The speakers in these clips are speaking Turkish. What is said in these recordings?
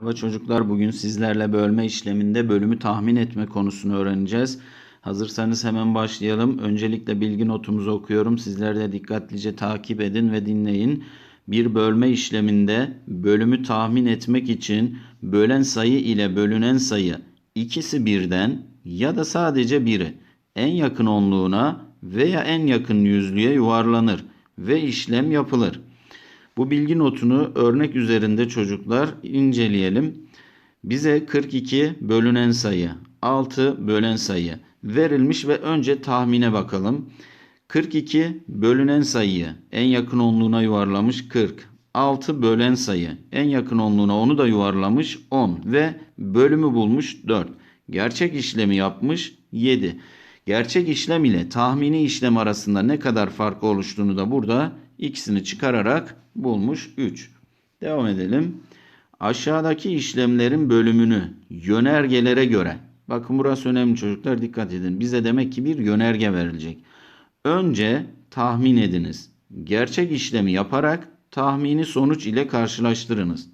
Merhaba çocuklar bugün sizlerle bölme işleminde bölümü tahmin etme konusunu öğreneceğiz. Hazırsanız hemen başlayalım. Öncelikle bilgi notumuzu okuyorum. Sizler de dikkatlice takip edin ve dinleyin. Bir bölme işleminde bölümü tahmin etmek için bölen sayı ile bölünen sayı ikisi birden ya da sadece biri en yakın onluğuna veya en yakın yüzlüğe yuvarlanır ve işlem yapılır. Bu bilgi notunu örnek üzerinde çocuklar inceleyelim. Bize 42 bölünen sayı, 6 bölen sayı verilmiş ve önce tahmine bakalım. 42 bölünen sayıyı en yakın onluğuna yuvarlamış 40. 6 bölen sayı en yakın onluğuna onu da yuvarlamış 10 ve bölümü bulmuş 4. Gerçek işlemi yapmış 7. Gerçek işlem ile tahmini işlem arasında ne kadar fark oluştuğunu da burada ikisini çıkararak bulmuş 3. Devam edelim. Aşağıdaki işlemlerin bölümünü yönergelere göre bakın burası önemli çocuklar dikkat edin. Bize demek ki bir yönerge verilecek. Önce tahmin ediniz. Gerçek işlemi yaparak tahmini sonuç ile karşılaştırınız.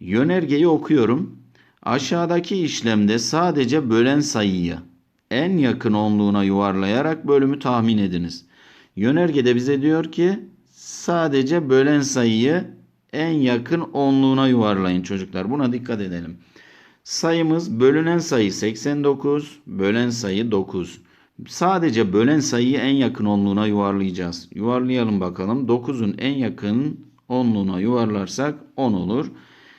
Yönergeyi okuyorum. Aşağıdaki işlemde sadece bölen sayıyı en yakın onluğuna yuvarlayarak bölümü tahmin ediniz. Yönergede bize diyor ki sadece bölen sayıyı en yakın onluğuna yuvarlayın çocuklar. Buna dikkat edelim. Sayımız bölünen sayı 89, bölen sayı 9. Sadece bölen sayıyı en yakın onluğuna yuvarlayacağız. Yuvarlayalım bakalım. 9'un en yakın onluğuna yuvarlarsak 10 olur.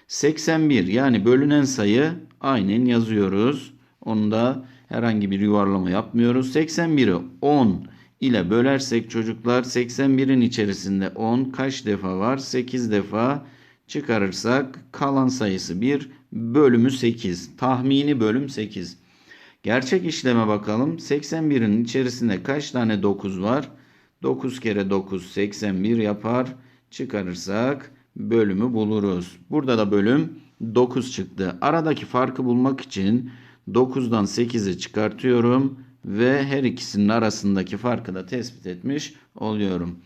81 yani bölünen sayı aynen yazıyoruz. Onu da herhangi bir yuvarlama yapmıyoruz. 81'i 10 ile bölersek çocuklar 81'in içerisinde 10 kaç defa var? 8 defa çıkarırsak kalan sayısı 1 bölümü 8. Tahmini bölüm 8. Gerçek işleme bakalım. 81'in içerisinde kaç tane 9 var? 9 kere 9 81 yapar. Çıkarırsak bölümü buluruz. Burada da bölüm 9 çıktı. Aradaki farkı bulmak için 9'dan 8'i çıkartıyorum ve her ikisinin arasındaki farkı da tespit etmiş oluyorum.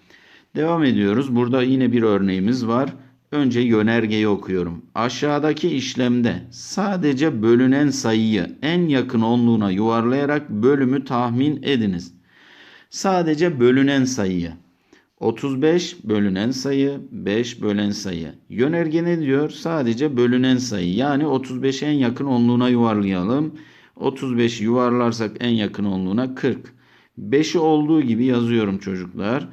Devam ediyoruz. Burada yine bir örneğimiz var. Önce yönergeyi okuyorum. Aşağıdaki işlemde sadece bölünen sayıyı en yakın onluğuna yuvarlayarak bölümü tahmin ediniz. Sadece bölünen sayıyı. 35 bölünen sayı, 5 bölen sayı. Yönerge ne diyor? Sadece bölünen sayı. Yani 35 en yakın onluğuna yuvarlayalım. 35'i yuvarlarsak en yakın onluğuna 40. 5'i olduğu gibi yazıyorum çocuklar.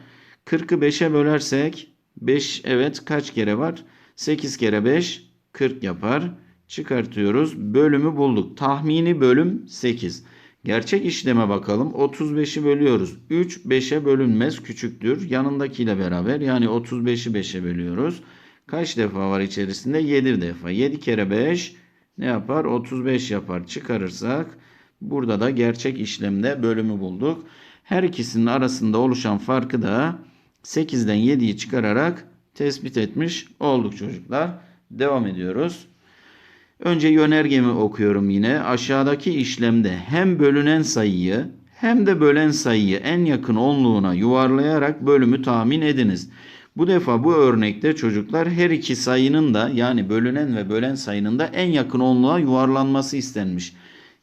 40'ı 5'e bölersek 5 evet kaç kere var? 8 kere 5 40 yapar. Çıkartıyoruz. Bölümü bulduk. Tahmini bölüm 8. Gerçek işleme bakalım. 35'i bölüyoruz. 3 5'e bölünmez küçüktür. Yanındakiyle beraber yani 35'i 5'e bölüyoruz. Kaç defa var içerisinde? 7 defa. 7 kere 5 ne yapar? 35 yapar. Çıkarırsak burada da gerçek işlemde bölümü bulduk. Her ikisinin arasında oluşan farkı da 8'den 7'yi çıkararak tespit etmiş olduk çocuklar. Devam ediyoruz. Önce yönergemi okuyorum yine. Aşağıdaki işlemde hem bölünen sayıyı hem de bölen sayıyı en yakın onluğuna yuvarlayarak bölümü tahmin ediniz. Bu defa bu örnekte çocuklar her iki sayının da yani bölünen ve bölen sayının da en yakın onluğa yuvarlanması istenmiş.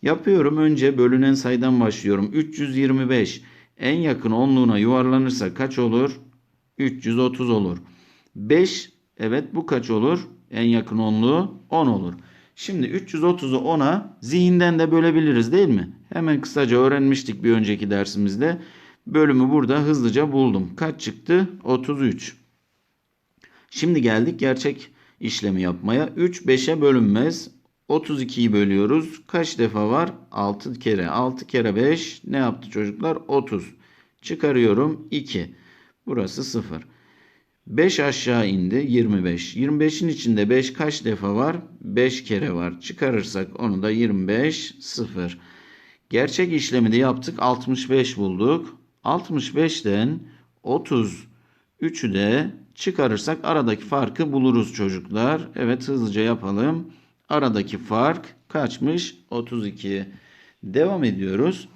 Yapıyorum önce bölünen sayıdan başlıyorum. 325 en yakın onluğuna yuvarlanırsa kaç olur? 330 olur. 5 evet bu kaç olur? En yakın onluğu 10 olur. Şimdi 330'u 10'a zihinden de bölebiliriz değil mi? Hemen kısaca öğrenmiştik bir önceki dersimizde. Bölümü burada hızlıca buldum. Kaç çıktı? 33. Şimdi geldik gerçek işlemi yapmaya. 3 5'e bölünmez. 32'yi bölüyoruz. Kaç defa var? 6 kere. 6 kere 5 ne yaptı çocuklar? 30. Çıkarıyorum 2. Burası 0. 5 aşağı indi 25. 25'in içinde 5 kaç defa var? 5 kere var. Çıkarırsak onu da 25 0. Gerçek işlemi de yaptık. 65 bulduk. 65'ten 33'ü de çıkarırsak aradaki farkı buluruz çocuklar. Evet hızlıca yapalım. Aradaki fark kaçmış? 32. Devam ediyoruz.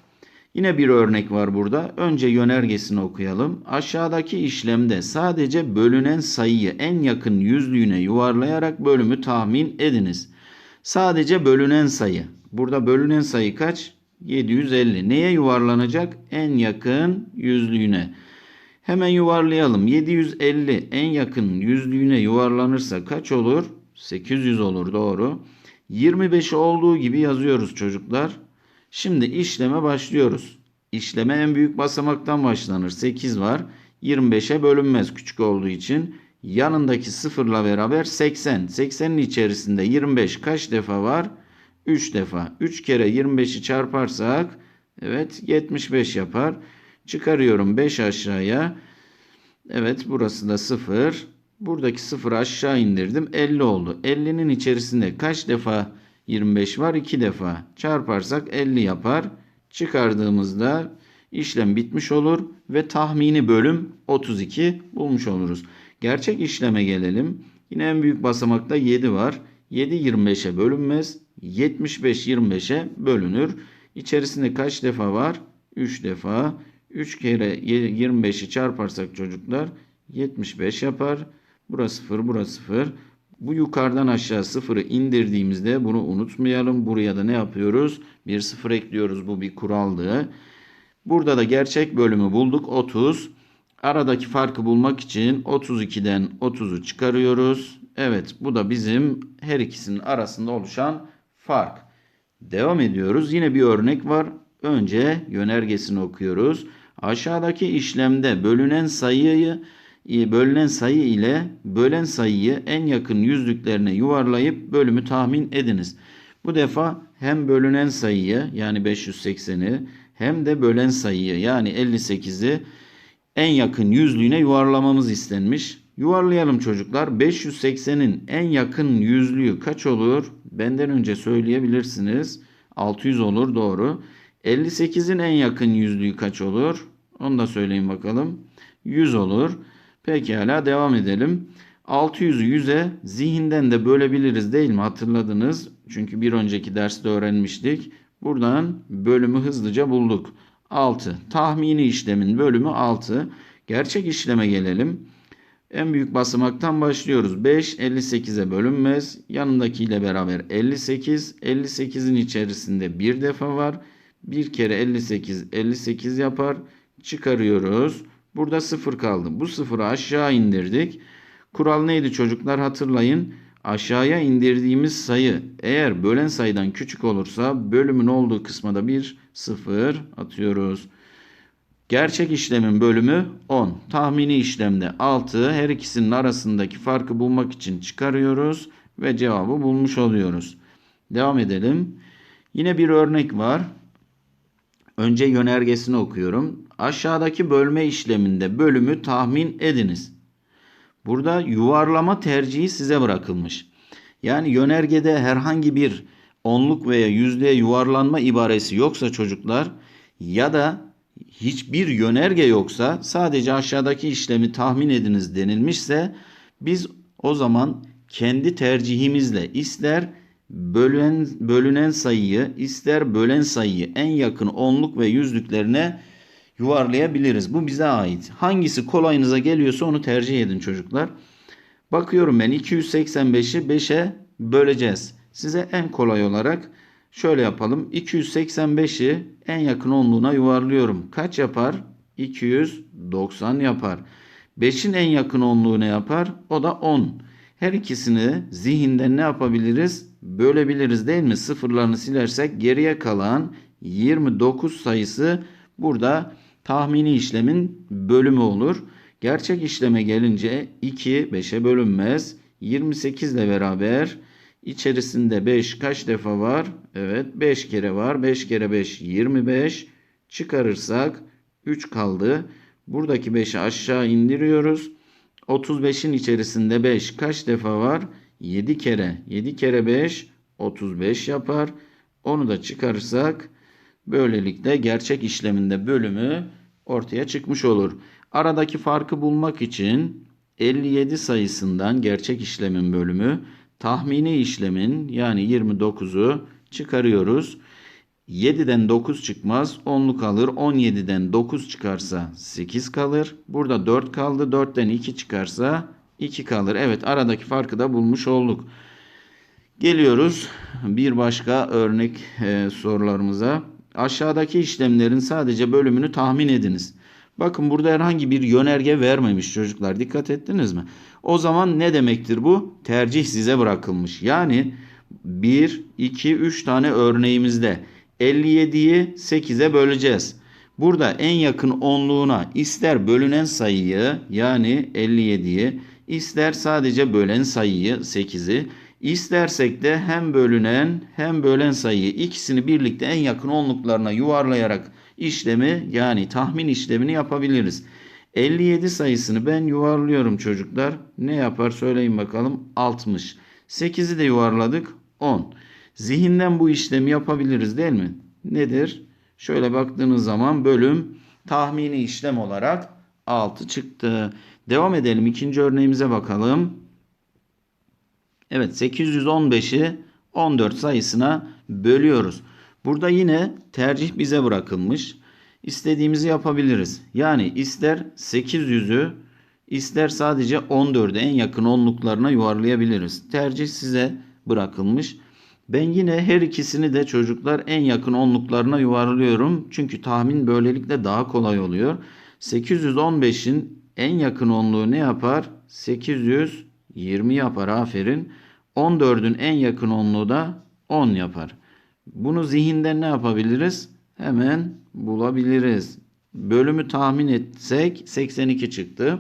Yine bir örnek var burada. Önce yönergesini okuyalım. Aşağıdaki işlemde sadece bölünen sayıyı en yakın yüzlüğüne yuvarlayarak bölümü tahmin ediniz. Sadece bölünen sayı. Burada bölünen sayı kaç? 750. Neye yuvarlanacak? En yakın yüzlüğüne. Hemen yuvarlayalım. 750 en yakın yüzlüğüne yuvarlanırsa kaç olur? 800 olur doğru. 25'i olduğu gibi yazıyoruz çocuklar. Şimdi işleme başlıyoruz. İşleme en büyük basamaktan başlanır. 8 var. 25'e bölünmez küçük olduğu için. Yanındaki sıfırla beraber 80. 80'in içerisinde 25 kaç defa var? 3 defa. 3 kere 25'i çarparsak evet 75 yapar. Çıkarıyorum 5 aşağıya. Evet burası da 0. Buradaki 0 aşağı indirdim. 50 oldu. 50'nin içerisinde kaç defa 25 var? 2 defa. Çarparsak 50 yapar. Çıkardığımızda işlem bitmiş olur ve tahmini bölüm 32 bulmuş oluruz. Gerçek işleme gelelim. Yine en büyük basamakta 7 var. 7 25'e bölünmez. 75 25'e bölünür. İçerisinde kaç defa var? 3 defa. 3 kere 25'i çarparsak çocuklar 75 yapar. Burası 0, burası 0. Bu yukarıdan aşağı 0'ı indirdiğimizde bunu unutmayalım. Buraya da ne yapıyoruz? Bir 0 ekliyoruz. Bu bir kuraldı. Burada da gerçek bölümü bulduk. 30. Aradaki farkı bulmak için 32'den 30'u çıkarıyoruz. Evet bu da bizim her ikisinin arasında oluşan fark. Devam ediyoruz. Yine bir örnek var. Önce yönergesini okuyoruz. Aşağıdaki işlemde bölünen sayıyı bölünen sayı ile bölen sayıyı en yakın yüzlüklerine yuvarlayıp bölümü tahmin ediniz. Bu defa hem bölünen sayıyı yani 580'i hem de bölen sayıyı yani 58'i en yakın yüzlüğüne yuvarlamamız istenmiş. Yuvarlayalım çocuklar. 580'in en yakın yüzlüğü kaç olur? Benden önce söyleyebilirsiniz. 600 olur doğru. 58'in en yakın yüzlüğü kaç olur? Onu da söyleyin bakalım. 100 olur. Pekala devam edelim. 600'ü 100'e zihinden de bölebiliriz değil mi? Hatırladınız. Çünkü bir önceki derste öğrenmiştik. Buradan bölümü hızlıca bulduk. 6. Tahmini işlemin bölümü 6. Gerçek işleme gelelim. En büyük basamaktan başlıyoruz. 5 58'e bölünmez. Yanındakiyle beraber 58. 58'in içerisinde bir defa var. Bir kere 58 58 yapar. Çıkarıyoruz. Burada 0 kaldı. Bu sıfırı aşağı indirdik. Kural neydi çocuklar hatırlayın. Aşağıya indirdiğimiz sayı eğer bölen sayıdan küçük olursa bölümün olduğu kısma da bir sıfır atıyoruz. Gerçek işlemin bölümü 10. Tahmini işlemde 6. Her ikisinin arasındaki farkı bulmak için çıkarıyoruz ve cevabı bulmuş oluyoruz. Devam edelim. Yine bir örnek var. Önce yönergesini okuyorum. Aşağıdaki bölme işleminde bölümü tahmin ediniz. Burada yuvarlama tercihi size bırakılmış. Yani yönergede herhangi bir onluk veya yüzdeye yuvarlanma ibaresi yoksa çocuklar ya da hiçbir yönerge yoksa sadece aşağıdaki işlemi tahmin ediniz denilmişse biz o zaman kendi tercihimizle ister bölen, bölünen sayıyı ister bölen sayıyı en yakın onluk ve yüzlüklerine yuvarlayabiliriz. Bu bize ait. Hangisi kolayınıza geliyorsa onu tercih edin çocuklar. Bakıyorum ben 285'i 5'e böleceğiz. Size en kolay olarak şöyle yapalım. 285'i en yakın onluğuna yuvarlıyorum. Kaç yapar? 290 yapar. 5'in en yakın onluğu ne yapar? O da 10. Her ikisini zihinden ne yapabiliriz? Bölebiliriz değil mi? Sıfırlarını silersek geriye kalan 29 sayısı burada tahmini işlemin bölümü olur. Gerçek işleme gelince 2 5'e bölünmez. 28 ile beraber içerisinde 5 kaç defa var? Evet 5 kere var. 5 kere 5 25. Çıkarırsak 3 kaldı. Buradaki 5'i aşağı indiriyoruz. 35'in içerisinde 5 kaç defa var? 7 kere. 7 kere 5 35 yapar. Onu da çıkarırsak böylelikle gerçek işleminde bölümü ortaya çıkmış olur. Aradaki farkı bulmak için 57 sayısından gerçek işlemin bölümü tahmini işlemin yani 29'u çıkarıyoruz. 7'den 9 çıkmaz. 10'lu kalır. 17'den 9 çıkarsa 8 kalır. Burada 4 kaldı. 4'ten 2 çıkarsa 2 kalır. Evet aradaki farkı da bulmuş olduk. Geliyoruz bir başka örnek e, sorularımıza. Aşağıdaki işlemlerin sadece bölümünü tahmin ediniz. Bakın burada herhangi bir yönerge vermemiş çocuklar. Dikkat ettiniz mi? O zaman ne demektir bu? Tercih size bırakılmış. Yani 1, 2, 3 tane örneğimizde 57'yi 8'e böleceğiz. Burada en yakın onluğuna ister bölünen sayıyı yani 57'yi ister sadece bölen sayıyı 8'i istersek de hem bölünen hem bölen sayıyı ikisini birlikte en yakın onluklarına yuvarlayarak işlemi yani tahmin işlemini yapabiliriz. 57 sayısını ben yuvarlıyorum çocuklar. Ne yapar söyleyin bakalım. 60. 8'i de yuvarladık. 10. Zihinden bu işlemi yapabiliriz değil mi? Nedir? Şöyle baktığınız zaman bölüm tahmini işlem olarak 6 çıktı. Devam edelim. İkinci örneğimize bakalım. Evet 815'i 14 sayısına bölüyoruz. Burada yine tercih bize bırakılmış. İstediğimizi yapabiliriz. Yani ister 800'ü ister sadece 14'e en yakın onluklarına yuvarlayabiliriz. Tercih size bırakılmış. Ben yine her ikisini de çocuklar en yakın onluklarına yuvarlıyorum. Çünkü tahmin böylelikle daha kolay oluyor. 815'in en yakın onluğu ne yapar? 820 yapar aferin. 14'ün en yakın onluğu da 10 yapar. Bunu zihinden ne yapabiliriz? Hemen bulabiliriz. Bölümü tahmin etsek 82 çıktı.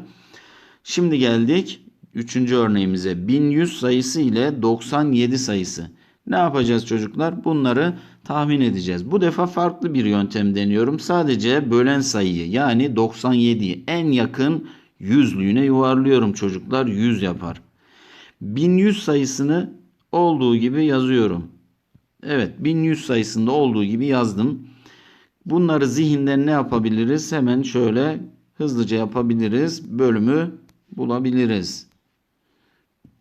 Şimdi geldik 3. örneğimize. 1100 sayısı ile 97 sayısı. Ne yapacağız çocuklar? Bunları tahmin edeceğiz. Bu defa farklı bir yöntem deniyorum. Sadece bölen sayıyı yani 97'yi en yakın yüzlüğüne yuvarlıyorum çocuklar. 100 yapar. 1100 sayısını olduğu gibi yazıyorum. Evet 1100 sayısında olduğu gibi yazdım. Bunları zihinden ne yapabiliriz? Hemen şöyle hızlıca yapabiliriz. Bölümü bulabiliriz.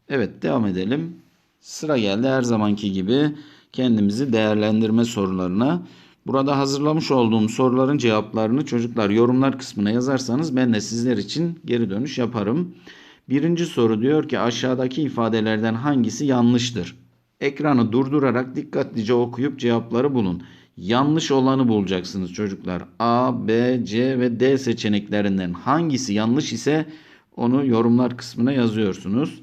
Evet devam edelim. Sıra geldi her zamanki gibi kendimizi değerlendirme sorularına. Burada hazırlamış olduğum soruların cevaplarını çocuklar yorumlar kısmına yazarsanız ben de sizler için geri dönüş yaparım. Birinci soru diyor ki aşağıdaki ifadelerden hangisi yanlıştır? Ekranı durdurarak dikkatlice okuyup cevapları bulun. Yanlış olanı bulacaksınız çocuklar. A, B, C ve D seçeneklerinden hangisi yanlış ise onu yorumlar kısmına yazıyorsunuz.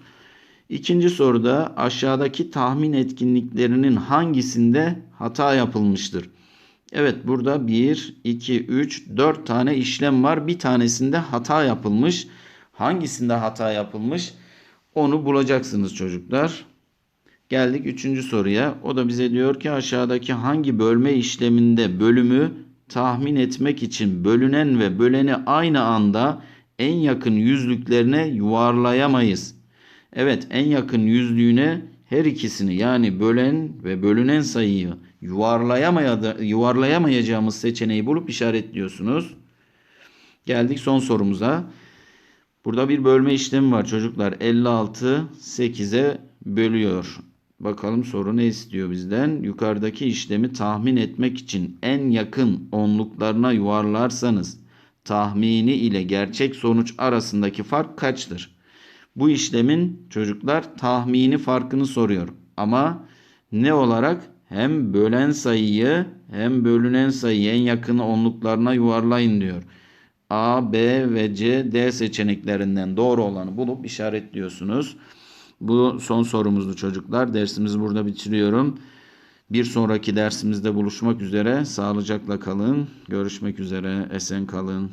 İkinci soruda aşağıdaki tahmin etkinliklerinin hangisinde hata yapılmıştır? Evet burada 1, 2, 3, 4 tane işlem var. Bir tanesinde hata yapılmış. Hangisinde hata yapılmış? Onu bulacaksınız çocuklar. Geldik üçüncü soruya. O da bize diyor ki aşağıdaki hangi bölme işleminde bölümü tahmin etmek için bölünen ve böleni aynı anda en yakın yüzlüklerine yuvarlayamayız. Evet en yakın yüzlüğüne her ikisini yani bölen ve bölünen sayıyı yuvarlayamayacağımız seçeneği bulup işaretliyorsunuz. Geldik son sorumuza. Burada bir bölme işlemi var çocuklar. 56 8'e bölüyor. Bakalım soru ne istiyor bizden? Yukarıdaki işlemi tahmin etmek için en yakın onluklarına yuvarlarsanız tahmini ile gerçek sonuç arasındaki fark kaçtır? Bu işlemin çocuklar tahmini farkını soruyor. Ama ne olarak? Hem bölen sayıyı hem bölünen sayıyı en yakın onluklarına yuvarlayın diyor. A, B ve C, D seçeneklerinden doğru olanı bulup işaretliyorsunuz. Bu son sorumuzdu çocuklar. Dersimizi burada bitiriyorum. Bir sonraki dersimizde buluşmak üzere. Sağlıcakla kalın. Görüşmek üzere. Esen kalın.